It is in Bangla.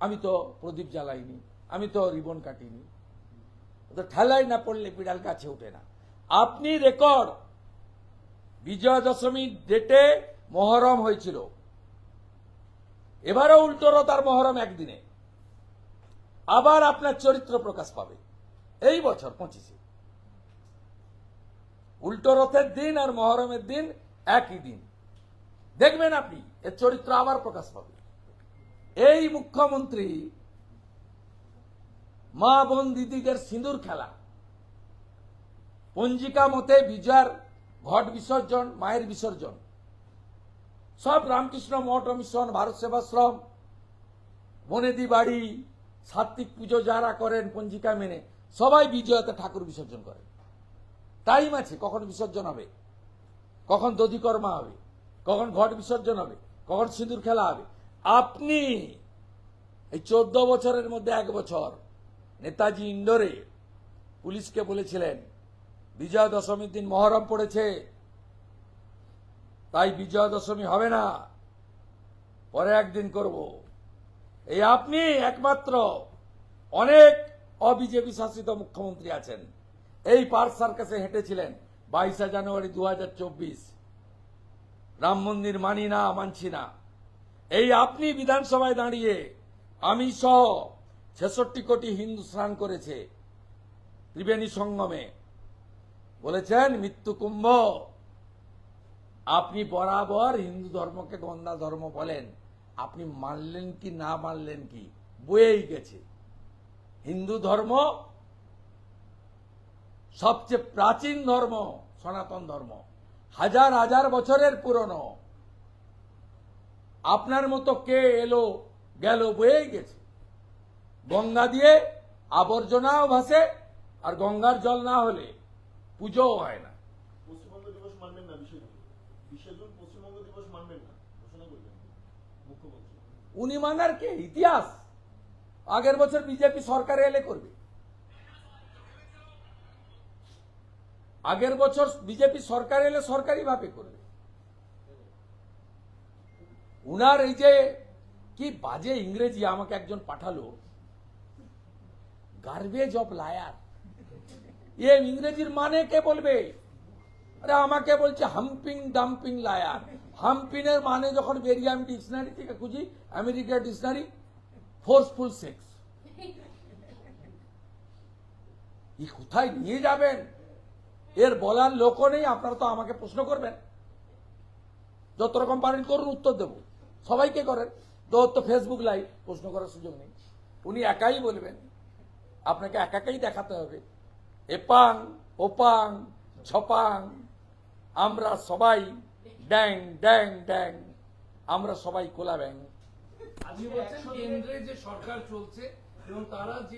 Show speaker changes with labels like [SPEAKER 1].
[SPEAKER 1] আমি তো প্রদীপ জ্বালাইনি, আমি তো রিবন কাটিনি। তো ঠেলাই না পড়লে বিড়াল কাছে ওঠে না। আপনি রেকর্ড, বিজয়া দশমীর ডেটে মহরম হয়েছিল। এবারও উল্টো রথ আর মহরম একদিনে। আবার আপনার চরিত্র প্রকাশ পাবে, এই বছর পঁচিশে। উল্টো রথের দিন আর মহরমের দিন একই দিন। দেখবেন আপনি, এর চরিত্র আবার প্রকাশ পাবে। এই মুখ্যমন্ত্রী মা বোন দিদিদের সিঁদুর খেলা। পঞ্জিকা মতে বিজয়ার ঘট বিসর্জন, মায়ের বিসর্জন। সব রামকৃষ্ণ মঠ মিশন, ভারত সেবাশ্রম, বনেদি বাড়ি, সাত্বিক পুজো যারা করেন, পঞ্জিকা মেনে সবাই বিজয়াতে ঠাকুর বিসর্জন করেন। টাইম আছে, কখন বিসর্জন হবে? কখন দধিকর্মা হবে? কখন ঘট বিসর্জন হবে? কখন সিঁদুর খেলা হবে? আপনি এই চোদ্দ বছরের মধ্যে এক বছর নেতাজি ইন্ডোরে পুলিশকে বলেছিলেন, বিজয়া দশমীর দিন মহরম পড়েছে। তাই বিজয়া দশমী হবে না, পরে একদিন করব। এই আপনি একমাত্র অনেক অবিজেপি শাসিত মুখ্যমন্ত্রী আছেন। এই পার্ক সার্কাসে হেঁটেছিলেন বাইশে জানুয়ারি দু হাজার চব্বিশ। রাম মন্দির মানি না, মানছি না। এই আপনি বিধানসভায় দাঁড়িয়ে আমি সহ ছেষট্টি কোটি হিন্দু স্নান করেছে ত্রিবেণী সঙ্গমে। বলেছেন, মৃত্যু কুম্ভ। আপনি বরাবর হিন্দু ধর্মকে গন্ধা ধর্ম বলেন। আপনি মানলেন কি, না মানলেন কি? বয়েই গেছে। হিন্দু ধর্ম সবচেয়ে প্রাচীন ধর্ম, সনাতন ধর্ম। হাজার হাজার বছরের পুরনো। আপনার মতো কে এলো গেল বয়েই গেছে। গঙ্গা দিয়ে আবর্জনাও ভাসে আর গঙ্গার জল না হলে পুজোও হয় না।
[SPEAKER 2] পশ্চিমবঙ্গ দিবস মানবেন না বিশে জুন বিশে জুন পশ্চিমবঙ্গ দিবস মানবেন না ঘোষণা করবেন মুখ্যমন্ত্রী।
[SPEAKER 1] উনি মানার কে? ইতিহাস। আগের বছর বিজেপি সরকারে এলে করবে। আগের বছর বিজেপি সরকার এলে সরকারি ভাবে করবে। উনার এই যে কি বাজে ইংরেজি আমাকে একজন পাঠালো। গার্বেজ অফ লায়ার এ ইংরেজির মানে কে বলবে? আরে আমাকে বলছে হাম্পিং ডাম্পিং লায়ার হাম্পিনের মানে যখন বেরিয়ে আমি ডিকশনারি থেকে খুঁজি আমেরিকার ডিকশনারি ফোর্সফুল সেক্স ই কোথায় নিয়ে যাবেন? এর বলার লোকও নেই, আপনারা তো আমাকে প্রশ্ন করবেন। যত রকম পারেন করুন, উত্তর দেব। সবাইকে করেন। তো ফেসবুক লাইভ প্রশ্ন করার সুযোগ নেই। উনি একাই বলবেন, আপনাকে একাকেই দেখাতে হবে। এপাং, ওপাং, ছপাং, আমরা সবাই ড্যাং ড্যাং ড্যাং আমরা সবাই কোলা ব্যাং।
[SPEAKER 3] কেন্দ্রে যে সরকার চলছে, এবং তারা যে